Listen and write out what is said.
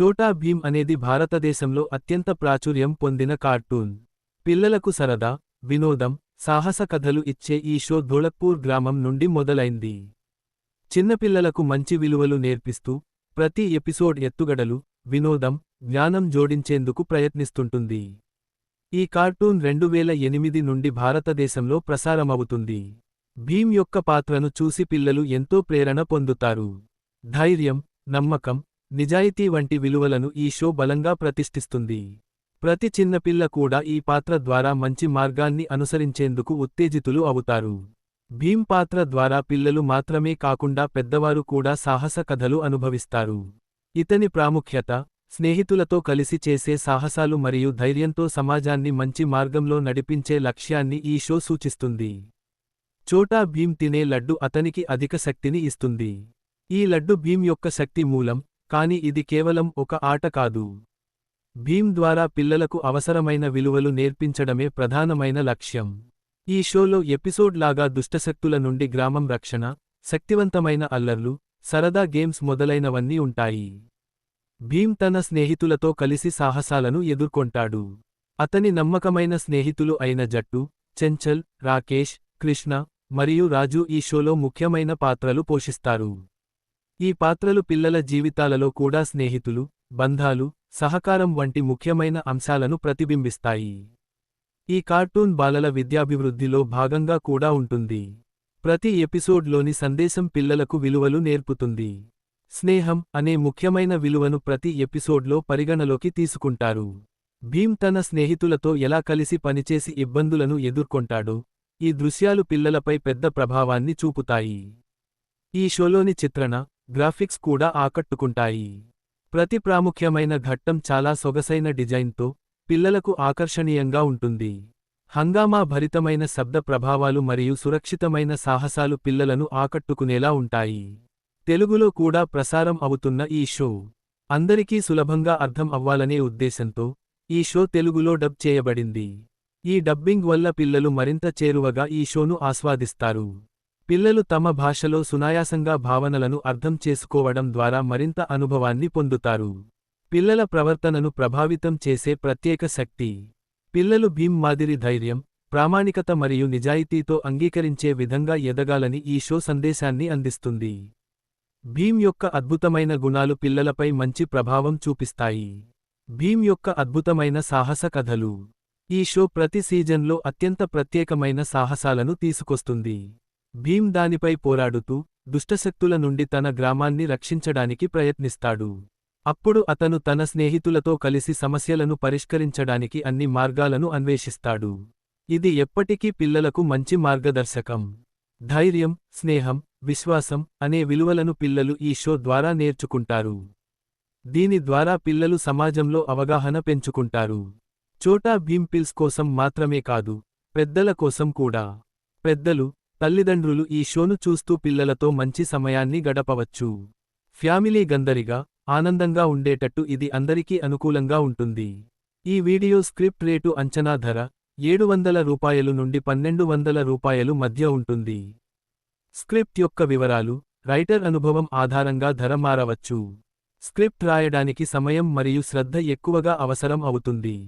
చోటా భీమ్ అనేది భారతదేశంలో అత్యంత ప్రాచుర్యం పొందిన కార్టూన్. పిల్లలకు సరదా వినోదం సాహస కథలు ఇచ్చే ఈ షో ధోళక్పూర్ గ్రామం నుండి మొదలైంది. చిన్నపిల్లలకు మంచి విలువలు నేర్పిస్తూ ప్రతి ఎపిసోడ్ ఎత్తుగడలు వినోదం జ్ఞానం జోడించేందుకు ప్రయత్నిస్తుంటుంది. ఈ కార్టూన్ రెండు వేల ఎనిమిది నుండి భారతదేశంలో ప్రసారమవుతుంది. భీమ్ యొక్క పాత్రను చూసి పిల్లలు ఎంతో ప్రేరణ పొందుతారు. ధైర్యం నమ్మకం నిజాయితీ వంటి విలువలను ఈ షో బలంగా ప్రతిష్ఠిస్తుంది. ప్రతి చిన్నపిల్ల కూడా ఈ పాత్ర ద్వారా మంచి మార్గాన్ని అనుసరించేందుకు ఉత్తేజితులు అవుతారు. భీమ్ పాత్ర ద్వారా పిల్లలు మాత్రమే కాకుండా పెద్దవారు కూడా సాహస కథలు అనుభవిస్తారు. ఇతని ప్రాముఖ్యత స్నేహితులతో కలిసి చేసే సాహసాలు మరియు ధైర్యంతో సమాజాన్ని మంచి మార్గంలో నడిపించే లక్ష్యాన్ని ఈ షో సూచిస్తుంది. చోటా భీమ్ తినే లడ్డు అతనికి అధిక శక్తిని ఇస్తుంది. ఈ లడ్డు భీమ్ యొక్క శక్తి మూలం కాని ఇది కేవలం ఒక ఆట కాదు. భీమ్ ద్వారా పిల్లలకు అవసరమైన విలువలు నేర్పించడమే ప్రధానమైన లక్ష్యం. ఈ షోలో ఎపిసోడ్ లాగా దుష్టశక్తుల నుండి గ్రామం రక్షణ శక్తివంతమైన అల్లర్లు సరదా గేమ్స్ మొదలైనవన్నీ ఉంటాయి. భీమ్ తన స్నేహితులతో కలిసి సాహసాలను ఎదుర్కొంటాడు. అతని నమ్మకమైన స్నేహితులు అయిన జట్టు చెంచల్ రాకేష్ కృష్ణ మరియు రాజు ఈ షోలో ముఖ్యమైన పాత్రలు పోషిస్తారు. ఈ పాత్రలు పిల్లల జీవితాలలో కూడా స్నేహితులు బంధాలు సహకారం వంటి ముఖ్యమైన అంశాలను ప్రతిబింబిస్తాయి. ఈ కార్టూన్ బాలల విద్యాభివృద్ధిలో భాగంగా కూడా ఉంటుంది. ప్రతి ఎపిసోడ్లోని సందేశం పిల్లలకు విలువలు నేర్పుతుంది. స్నేహం అనే ముఖ్యమైన విలువను ప్రతి ఎపిసోడ్లో పరిగణలోకి తీసుకుంటారు. భీమ్ తన స్నేహితులతో ఎలా కలిసి పనిచేసి ఇబ్బందులను ఎదుర్కొంటాడో ఈ దృశ్యాలు పిల్లలపై పెద్ద ప్రభావాన్ని చూపుతాయి. ఈ షోలోని చిత్రణ గ్రాఫిక్స్ కూడా ఆకట్టుకుంటాయి. ప్రతి ప్రాముఖ్యమైన ఘట్టం చాలా సొగసైన డిజైన్తో పిల్లలకు ఆకర్షణీయంగా ఉంటుంది. హంగామా భరితమైన శబ్ద ప్రభావాలు మరియు సురక్షితమైన సాహసాలు పిల్లలను ఆకట్టుకునేలా ఉంటాయి. తెలుగులో కూడా ప్రసారం అవుతున్న ఈ షో అందరికీ సులభంగా అర్థం అవ్వాలనే ఉద్దేశంతో ఈ షో తెలుగులో డబ్ చేయబడింది. ఈ డబ్బింగ్ వల్ల పిల్లలు మరింత చేరువగా ఈ షోను ఆస్వాదిస్తారు. పిల్లలు తమ భాషలో సునాయాసంగా భావనలను అర్థం చేసుకోవడం ద్వారా మరింత అనుభవాన్ని పొందుతారు. పిల్లల ప్రవర్తనను ప్రభావితం చేసే ప్రత్యేక శక్తి. పిల్లలు భీమ్ మాదిరి ధైర్యం ప్రామాణికత మరియు నిజాయితీతో అంగీకరించే విధంగా ఎదగాలని ఈ షో సందేశాన్ని అందిస్తుంది. భీమ్ యొక్క అద్భుతమైన గుణాలు పిల్లలపై మంచి ప్రభావం చూపిస్తాయి. భీమ్ యొక్క అద్భుతమైన సాహస కథలు. ఈ షో ప్రతి సీజన్లో అత్యంత ప్రత్యేకమైన సాహసాలను తీసుకొస్తుంది. భీమ్ దానిపై పోరాడుతూ దుష్టశక్తుల నుండి తన గ్రామాన్ని రక్షించడానికి ప్రయత్నిస్తాడు. అప్పుడు అతను తన స్నేహితులతో కలిసి సమస్యలను పరిష్కరించడానికి అన్ని మార్గాలను అన్వేషిస్తాడు. ఇది ఎప్పటికీ పిల్లలకు మంచి మార్గదర్శకం. ధైర్యం స్నేహం విశ్వాసం అనే విలువలను పిల్లలు ఈ షో ద్వారా నేర్చుకుంటారు. దీని ద్వారా పిల్లలు సమాజంలో అవగాహన పెంచుకుంటారు. చోటా భీమ్ పిల్స్ కోసం మాత్రమే కాదు పెద్దల కోసం కూడా. పెద్దలు తల్లిదండ్రులు ఈ షోను చూస్తూ పిల్లలతో మంచి సమయాన్ని గడపవచ్చు. ఫ్యామిలీ గందరిగా ఆనందంగా ఉండేటట్టు ఇది అందరికీ అనుకూలంగా ఉంటుంది. ఈ వీడియో స్క్రిప్ట్ రేటు అంచనా ధర ఏడు వందల రూపాయలు నుండి పన్నెండు వందల రూపాయలు మధ్య ఉంటుంది. స్క్రిప్ట్ యొక్క వివరాలు రైటర్ అనుభవం ఆధారంగా ధర మారవచ్చు. స్క్రిప్ట్ రాయడానికి సమయం మరియు శ్రద్ధ ఎక్కువగా అవసరం అవుతుంది.